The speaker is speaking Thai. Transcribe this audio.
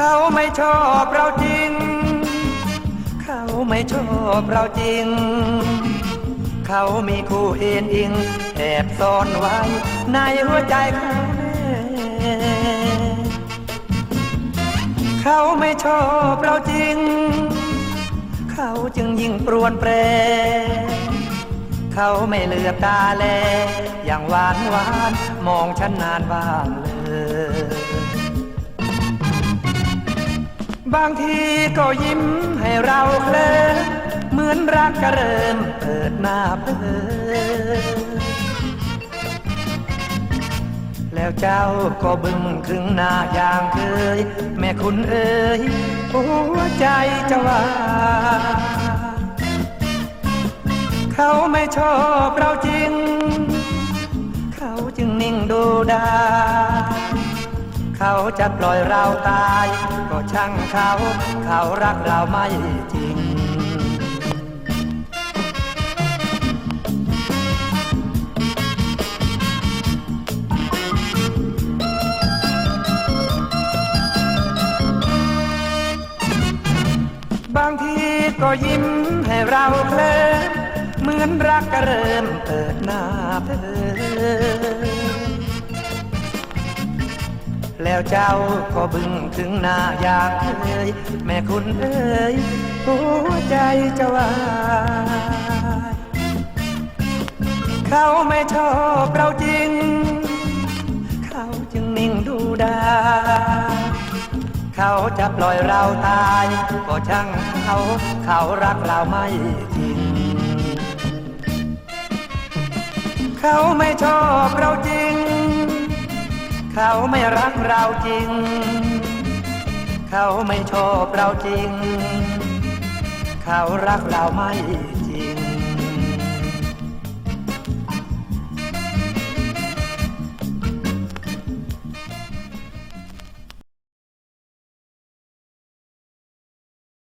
ขาไม่ชอบเราจริง เขาไม่ชอบเราจริง เขามีคู่เอ็นอิงแอบซ่อนไว้ในหัวใจเขาเขาไม่ชอบเราจริง เขาจึงยิ่งปรวนแปร เขาไม่เลือบตาแล อย่างหวานหวานมองฉันนานบ้างเลย บางทีก็ยิ้มให้เราเคลิ้มเหมือนรักกระเริมเปิดหน้าเพ้อแล้วเจ้าก็บึ้งครึ่งหน้าอย่างเคย แม่คุณเอ๋ยหัวใจจะว่าเขาไม่ชอบเราจริง เขาจึงนิ่งดูไดาย เขาจะปล่อยเราตาย ก็ช่างเขา เขารักเราไม่จริงบางทีก็ยิ้มให้เราเคลิ้มเหมือนรักกระเริ่มเปิดหน้าเธอ แล้วเจ้าก็บึ้งถึงหน้าอยากเคยแม่คุณเอ๋ยหัวใจจะวายเขาไม่ชอบเราจริง เขาจึงนิ่งดูด้เขาจะปล่อยเราตาย ก็ช่างเขา เขารักเราไม่จริง เขาไม่ชอบ เขาไม่รักเราจริง เขาไม่ชอบเราจริง เขารักเราไม่จริง